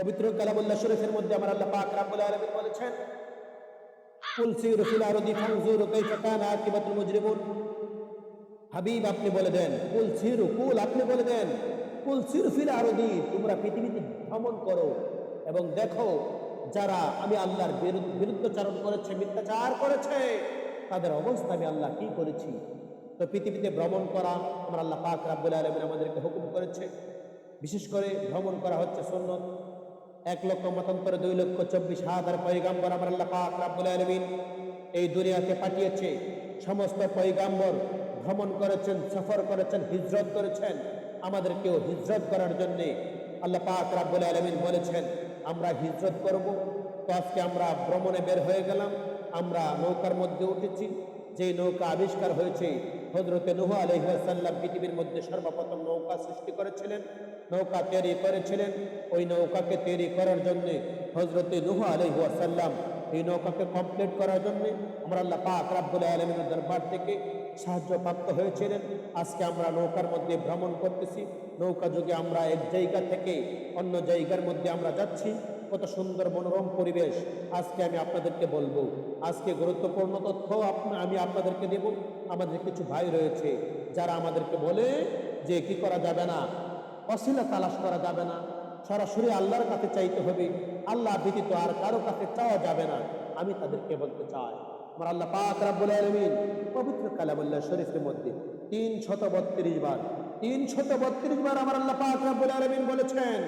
পবিত্র কালামুল্লাহ শরীফের মধ্যে আমার আল্লাহ পাক রাব্বুল আলামিন বলেছেন, কুল সিরু ফিল আরদি ফানজুরু কাইফা কানা আকিবাতুল মুজরিমুন। হাবিব, আপনি বলে দেন, কুল সিরু, কুল আপনি বলে দেন, কুল সিরু ফিল আরদি, তোমরা পৃথিবীতে ভ্রমণ করো এবং দেখো যারা আমি আল্লাহর বিরুদ্ধ, বিরুদ্ধচারণ করেছে, মিথ্যাচার করেছে, তাদের অবস্থা আমি আল্লাহ কি করেছি? তো পৃথিবীতে ভ্রমণ করা আমার আল্লাহ পাক রাব্বুল আলামিন আমাদেরকে হুকুম করেছে। বিশেষ করে ভ্রমণ করা হচ্ছে সুন্নত। এক লক্ষ মতান্তরে দুই লক্ষ চব্বিশ হাজার পৈগাম্বর আমার আল্লাহ রাব্বুল আলামিন এই দুনিয়াতে পাঠিয়েছে। সমস্ত পৈগাম্বর ভ্রমণ করেছেন, সফর করেছেন, হিজরত করেছেন। আমাদেরকেও হিজরত করার জন্যে আল্লাহ পাক রাব্বুল আলামিন বলেছেন, আমরা হিজরত করব। তো আজকে আমরা ভ্রমণে বের হয়ে গেলাম, আমরা নৌকার মধ্যে উঠেছি। যে নৌকা আবিষ্কার হয়েছে হজরতে নুহ আলহিহাসাল্লাম পৃথিবীর মধ্যে সর্বপ্রথম নৌকা সৃষ্টি করেছিলেন, নৌকা তৈরি করেছিলেন। ওই নৌকাকে তৈরি করার জন্য হজরতে নুহ আলহিহাসাল্লাম এই নৌকাকে কমপ্লিট করার জন্য আমরা আল্লাহ পাক রাব্বুল দরবার থেকে সাহায্য প্রাপ্ত হয়েছিলেন। আজকে আমরা নৌকার মধ্যে ভ্রমণ করতেছি। নৌকা যুগে আমরা এক জায়গা থেকে অন্য জায়গার মধ্যে আমরা যাচ্ছি কত সুন্দর মনোরম পরিবেশ আজকে আমি আপনাদেরকে বলব। আজকে গুরুত্বপূর্ণ তথ্য আমি আপনাদেরকে দেব। আমাদের কিছু ভাই রয়েছে যারা আমাদেরকে বলে যে কি করা যাবে না, অশিলা তালাশ করা যাবে না, সরাসরি আল্লাহর কাছে চাইতে হবে। আল্লাহ ব্যতীত আর কারও কাছে চাওয়া যাবে না। আমি তাদেরকে বলতে চাই। আমার আল্লাহ পাক রাব্বুল আলামিন পবিত্র কালামুল্লাহ শরীফের মধ্যে তিন শত বত্রিশ বার তিন শত বত্রিশ বার আমার আল্লাহ পাক রাব্বুল আলামিন বলেছেন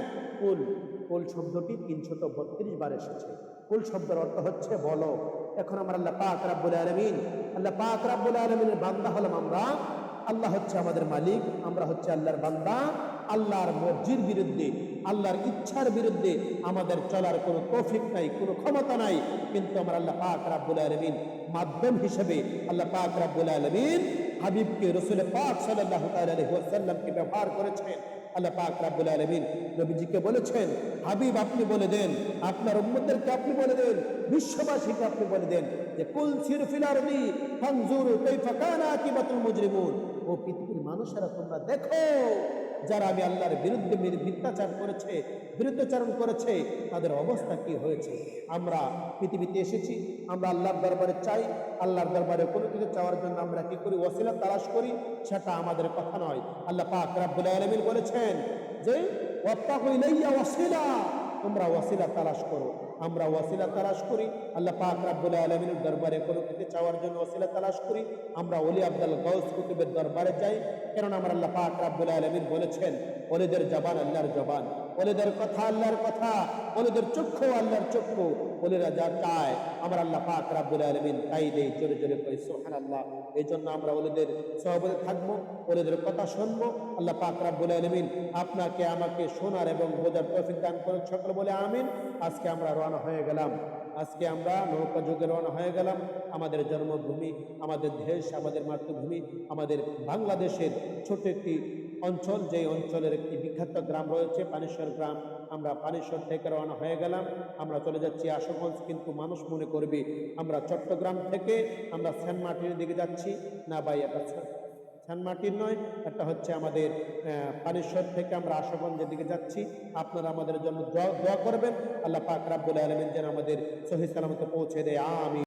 কুল শব্দটি তিনশত বত্রিশ বার এসেছে। কুল শব্দের অর্থ হচ্ছে, বলো। এখন আমার আল্লাহ পাক রাব্বুল আলামিন, আল্লাহ পাক রাব্বুল আলামিনের বান্দা হলাম আমরা। আল্লাহ হচ্ছে আমাদের মালিক, আমরা হচ্ছে আল্লাহর বান্দা। আল্লাহর মর্জির বিরুদ্ধে, আল্লাহর ইচ্ছার বিরুদ্ধে আমাদের চলার কোনো তৌফিক নাই, কোনো ক্ষমতা নাই। কিন্তু আমার আল্লাহ পাক রাব্বুল আলামিন মাধ্যম হিসেবে আল্লাহ পাক রাব্বুল আলামিন হাবিবকে রসুল পাক সাল্লাল্লাহু তাআলা ব্যবহার করেছেন। আল্লাহ পাক রাব্বুল আলমিন নবীজিকে বলেছেন, হাবিব, আপনি বলে দেন, আপনার উম্মদেরকে আপনি বলে দেন, বিশ্ববাসীকে আপনি বলে দেন যে, কুল সির ফিল আরদি ফানজুরু কাইফা কানা আকিবাতুল মুজরিমুন। ও পৃথিবীর মানুষেরা তোমরা দেখো। যারা আমি আল্লাহর বিরুদ্ধে মিথ্যাচার করেছে, বিরুদ্ধাচারণ করেছে, তাদের অবস্থা কি হয়েছে? আমরা পৃথিবীতে এসেছি, আমরা আল্লাহর দরবারে চাই, আল্লাহর দরবারে কোনো কিছু চাওয়ার জন্য আমরা কি করি? ওসিলা তালাশ করি, সেটা আমাদের কথা নয়। আল্লাহ পাক রাব্বুল আলমিন বলেছেন যে, ওয়াত্তাকু ইলাইয়া ওয়াসিলা। তোমরা ওয়াসিলা তালাশ করো আমরা ওয়াসিলা তালাশ করি, আল্লাহ পাক রাব্বুল আলমিনের দরবারে কোনো কিছু চাওয়ার জন্য ওয়াসিলা তালাশ করি, আমরা অলি আব্দাল গৌস কুতুবের দরবারে যাই, কেননা আমরা আল্লাহ পাক রাব্বুল আলমিন বলেছেন, ওলিদের জবান আল্লাহর জবান। ওলিদের কথা আল্লাহর কথা ওলিদের চক্ষু আল্লাহর চক্ষু। ওলিরা যা চায় আমার আল্লাহ পাক রাব্বুল আলামিন তাই দেই, জোরে জোরে কই, সুবহানাল্লাহ। এই জন্য আমরা ওলিদের সহবতে থাকব ওলেদের কথা শুনব। আল্লাহ পাক রাব্বুল আলামিন আপনাকে, আমাকে শোনার এবং বোঝার তৌফিক দান করুন সকল বলে আমিন। আজকে আমরা রওনা হয়ে গেলাম। আজকে আমরা নৌকা যুগে রওনা হয়ে গেলাম। আমাদের জন্মভূমি, আমাদের দেশ, আমাদের মাতৃভূমি, আমাদের বাংলাদেশের ছোট একটি অঞ্চল যে অঞ্চলের একটি বিখ্যাত গ্রাম রয়েছে পানেশ্বর গ্রাম, আমরা পানেশ্বর থেকে রওনা হয়ে গেলাম। আমরা চলে যাচ্ছি আশুগঞ্জ, কিন্তু মানুষ মনে করবে, আমরা চট্টগ্রাম থেকে আমরা সেন্ট মার্টিনের দিকে যাচ্ছি। না ভাই, এটা সেন্ট মার্টিন নয় একটা হচ্ছে আমাদের পানেশ্বর থেকে আমরা আশুগঞ্জের দিকে যাচ্ছি। আপনারা আমাদের জন্য দোয়া দোয়া করবেন। আল্লাহ পাক রাব্বুল আলামিন যেন আমাদের সহি সালামতে পৌঁছে দেয়। আমি